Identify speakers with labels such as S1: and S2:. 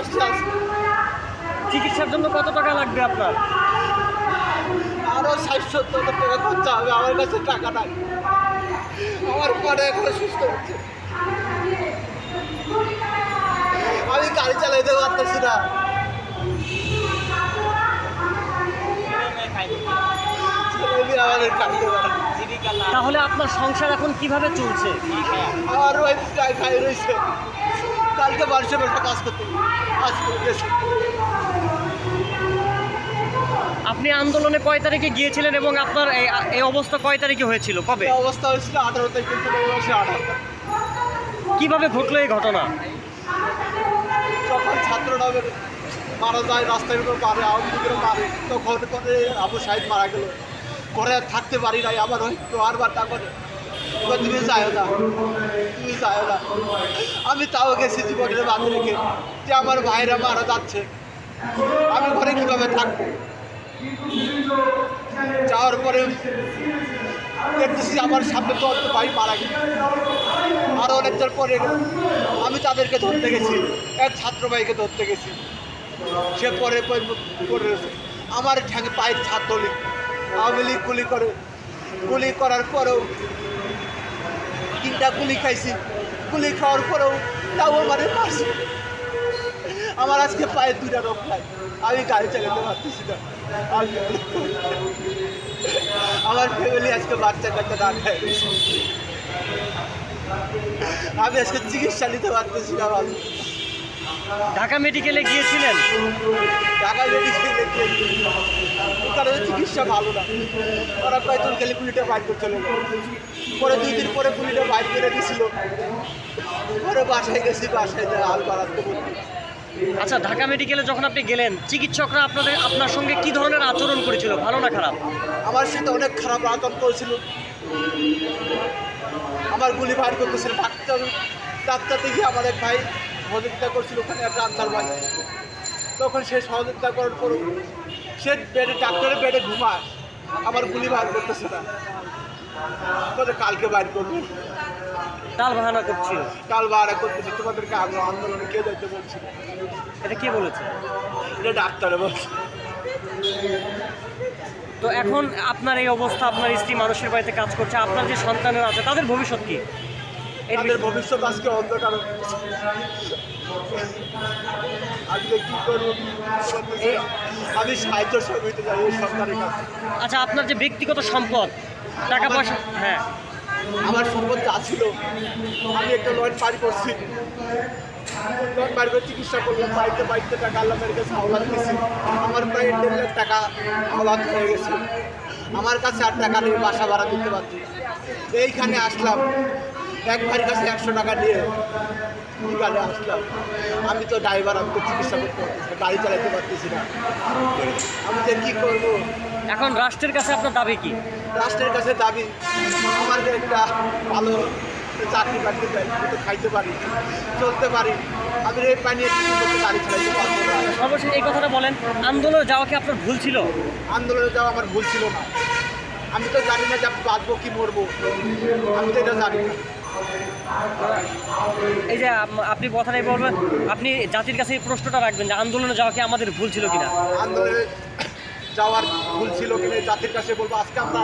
S1: আসছে।
S2: চিকিৎসার জন্য কত টাকা লাগবে আপনার?
S1: আরও ষাট সত্তর টাকা খরচা হবে আমার কাছে টাকা নাই। আমার পরে এখনও সুস্থ হচ্ছে। আমি গাড়ি চালাইতে পারতেছি না।
S2: তাহলে আপনার সংসার এখন কীভাবে চলছে?
S1: আমার ওয়াইফ খাই রয়েছে। কালকে বাড়িতে বসে কাজ করতে
S2: আপনি আন্দোলনে কয় তারিখে গিয়েছিলেন এবং আপনার এই অবস্থা কয় তারিখে হয়েছিল? কবে?
S1: অবস্থা হয়েছিল আঠারো তারিখ
S2: কীভাবে ঘটলো এই ঘটনা?
S1: যখন ছাত্ররা মারা যায় রাস্তার উপর মারে আওয়ামী লীগের মারে তখন করে আবু সাহিদ মারা গেল। করে আর থাকতে পারি নাই আবার ওই বারবার তা করে এবার তুমি যাও না। তুমি যাও না। আমি তাও গেছি জীবনের বাদ রেখে যে আমার ভাইরা মারা যাচ্ছে। আমি ঘরে কীভাবে থাকব? যাওয়ার পরে দেখতেছি আমার সামনে তো অত ভাই মারা গেছে। আরও অনেকটার পরে আমি তাদেরকে ধরতে গেছি। এক ছাত্র ভাইকে ধরতে গেছি। সে পরে পরে আমার ঠ্যাঙে পায়ের ছাত্রলীগ আওয়ামী লীগ গুলি করে। গুলি করার পরেও তিনটা গুলি খাইছি। গুলি খাওয়ার পরেও তাও আমার পাশে আমার আজকে পায়ে দুটা রোগ খাই আমি গাড়ি চালাতে পারতেছি না। আমি আমার ফ্যামিলি আজকে বাচ্চা কাচ্চা না খায়। আমি আজকে চিকিৎসা নিতে পারতেছি না
S2: ঢাকা মেডিকেলে গিয়েছিলেন?
S1: যদি ছেলে ওখানে চিকিৎসা ভালো না। ওরা কয়েকজন গেলে পুলিটা বাইর করে চলে পরে দুই দিন পরে পুলিটা বাইর করে দিছিল। পরে বাসায় গেছি বাসায় যা হাল বাড়াতে বলতে
S2: আচ্ছা ঢাকা মেডিকেলে যখন আপনি গেলেন চিকিৎসকরা আপনাদের আপনার সঙ্গে কি ধরনের আচরণ করেছিল? ভালো না খারাপ?
S1: আমার সাথে অনেক খারাপ আচরণ করেছিল। আমার গুলি বাইর করতেছিল। ডাক্তার ডাক্তার দেখি আমার এক ভাই সহযোগিতা করছিল ওখানে একটা আনসার ভাই তখন সে সহযোগিতা করার পর সে বেডে ডাক্তারের বেডে ঘুমায়। আমার গুলি বার করতেছে না বলে কালকে বাইর করব।
S2: টাল বাহানা করছিল?
S1: কাল বাইরে করতেছি। তোমাদেরকে আগে আন্দোলনে কে যাইতে বলছিল?
S2: এটা কে বলেছে?
S1: এটা ডাক্তারে বলছে।
S2: তো এখন আপনার এই অবস্থা আপনার স্ত্রী মানুষের বাড়িতে কাজ করছে আপনার যে সন্তানের আছে তাদের ভবিষ্যৎ কি? বিষয়ে-
S1: ভবিষ্যৎ আজকে অন্ধকার আজকে কি করব? আমি সাহায্য সহযোগিতা এই সরকারের কাছে।
S2: আচ্ছা আপনার যে ব্যক্তিগত সম্পদ টাকা পয়সা হ্যাঁ।
S1: আমার সম্পদ যা ছিল আমি একটা লয়েন পারি করছি। লয়েন পারি করে চিকিৎসা করলাম বাড়িতে বাড়িতে টাকা আল্লাহ কাছে আওলাদ দিয়েছি। আমার প্রায় দেড় লাখ টাকা আওলাদ হয়ে গেছে। আমার কাছে আর টাকা নেই বাসা ভাড়া দিতে পারছি এইখানে আসলাম। এক ভাইয়ের কাছে একশো টাকা নিয়ে এখানে আসলাম। আমি তো ড্রাইভার আমি তো চিকিৎসা করতে পারতেছি গাড়ি চালাতে পারতেছি না। আমি যে কী করব?
S2: এখন রাষ্ট্রের কাছে আপনার দাবি কি?
S1: রাষ্ট্রের কাছে দাবি আমার যে একটা ভালো চাকরি বাকরি তো খাইতে পারি চলতে পারি। আমি এই পানি গাড়ি চালাইতে পারব না।
S2: সর্বশেষ এই কথাটা বলেন আন্দোলনে যাওয়া কি আপনার ভুল ছিল?
S1: আন্দোলনে যাওয়া আমার ভুল ছিল না। আমি তো জানি না যে আমি বাঁচবো কি মরবো। আমি তো এটা জানি না।
S2: এই যে আপ- আপনি কথাটাই বলবেন, আপনি জাতির কাছে এই প্রশ্নটা রাখবেন যে আন্দোলনে যাওয়া কি আমাদের ভুল ছিল কিনা?
S1: আন্দোলনে যাওয়ার ভুল ছিল কিনা জাতির কাছে বলব, আজকে আমরা